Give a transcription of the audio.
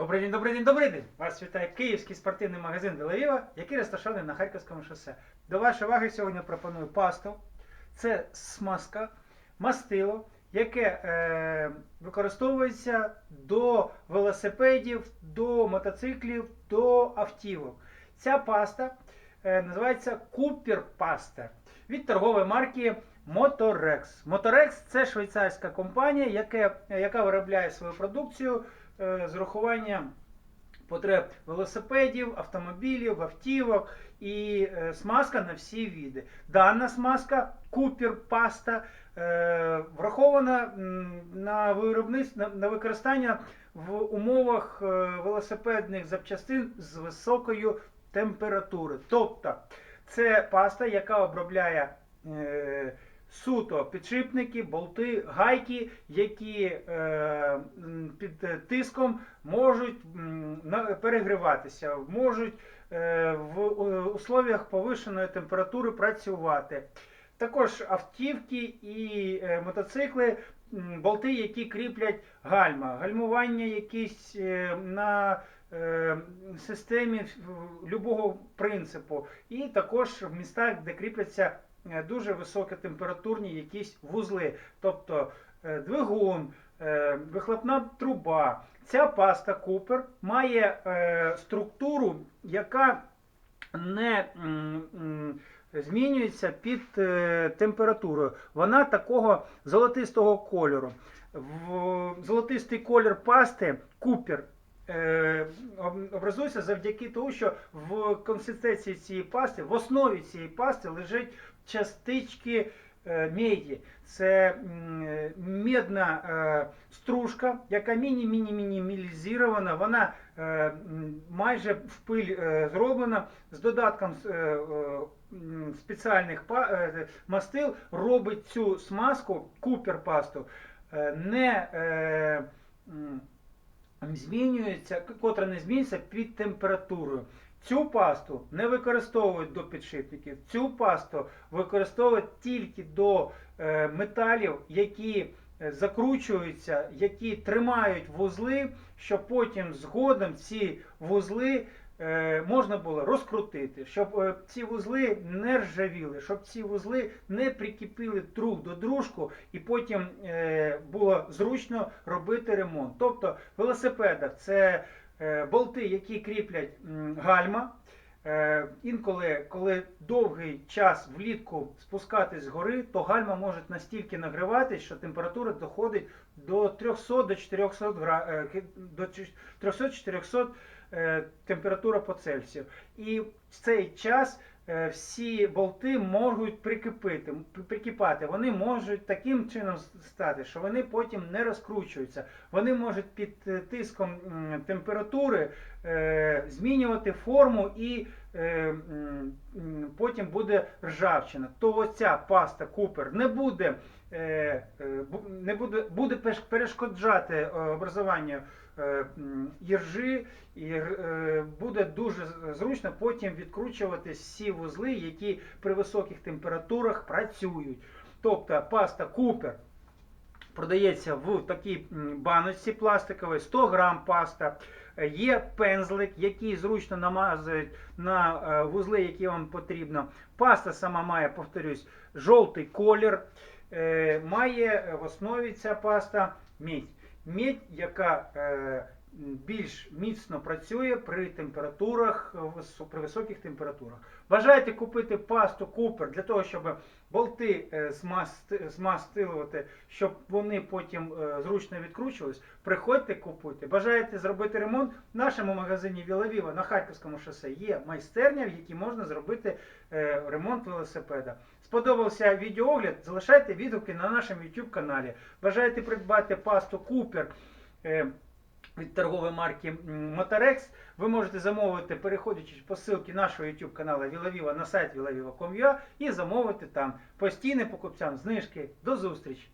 Добрий день, добрий день, добрий день! Вас вітає київський спортивний магазин Делавіва, який розташований на Харківському шосе. До вашої уваги сьогодні пропоную пасту. Це смазка, мастило, яке е, використовується до велосипедів, до мотоциклів, до автівок. Ця паста е, називається Купер Паста від торгової марки Motorex. Motorex це швейцарська компанія, яке, яка виробляє свою продукцію з урахуванням потреб велосипедів, автомобілів, автівок і е, смазка на всі види. Дана смазка Купер Паста е, врахована на виробництво на, використання в умовах е, велосипедних запчастин з високою температурою. Тобто це паста, яка обробляє е, суто підшипники, болти, гайки, які е, під тиском можуть перегріватися, можуть е, в условіях повишеної температури працювати. Також автівки і е, мотоцикли, болти, які кріплять гальма, гальмування якісь е, на е, системі любого принципу, і також в містах, де кріпляться дуже високотемпературні якісь вузли, тобто е, двигун, е, вихлопна труба. Ця паста Купер має е, структуру, яка не змінюється під е, температурою. Вона такого золотистого кольору. Золотистий колір пасти Купер е, образується завдяки тому, що в консистенції цієї пасти, в основі цієї пасти лежать частички е, меді. Це е, медна е, стружка, яка міні-міні-мінімалізована, вона майже в пиль зроблена з додатком спеціальних мастил, робить цю смазку, купер пасту, е, не змінюється, котра не змінюється під температурою. Цю пасту не використовують до підшипників. Цю пасту використовують тільки до е, металів, які е, закручуються, які тримають вузли, щоб потім згодом ці вузли е, можна було розкрутити, щоб е, ці вузли не ржавіли, щоб ці вузли не прикипіли друг до дружку, і потім е, було зручно робити ремонт. Тобто велосипедах це болти, які кріплять гальма. Е, Інколи, коли довгий час влітку спускатись з гори, то гальма може настільки нагриватись, що температура доходить до 300 до 400 гра- е, до 300-400 е, температура по Цельсію. І в цей час е, всі болти можуть прикипити, прикипати. Вони можуть таким чином стати, що вони потім не розкручуються. Вони можуть під е, тиском температури е, змінювати форму і е, потім буде ржавчина. То оця паста Купер не буде, е, е, не буде, буде перешкоджати е, образуванню е, іржі, і е, буде дуже зручно потім відкручувати всі вузли, які при високих температурах працюють. Тобто паста Купер продається в такій баночці пластиковій, 100 грам паста. Е, Є пензлик, який зручно намазують на е, вузли, які вам потрібно. Паста сама має, повторюсь, жовтий колір. Е, Має в основі ця паста мідь. Мідь, яка більш міцно працює при температурах, е, при високих температурах. Бажаєте купити пасту Купер для того, щоб болти е, змастилувати, щоб вони потім е, зручно відкручувались, приходьте купуйте. Бажаєте зробити ремонт в нашому магазині Вілавіва на Харківському шосе є майстерня, в якій можна зробити ремонт велосипеда. Сподобався відеоогляд? Залишайте відгуки на нашому YouTube каналі. Бажаєте придбати пасту Купер від торгової марки Моторекс. Ви можете замовити, переходячи по ссылці нашого YouTube каналу Вілавіва на сайт vilaviva.com.ua і замовити там постійним покупцям знижки. До зустрічі!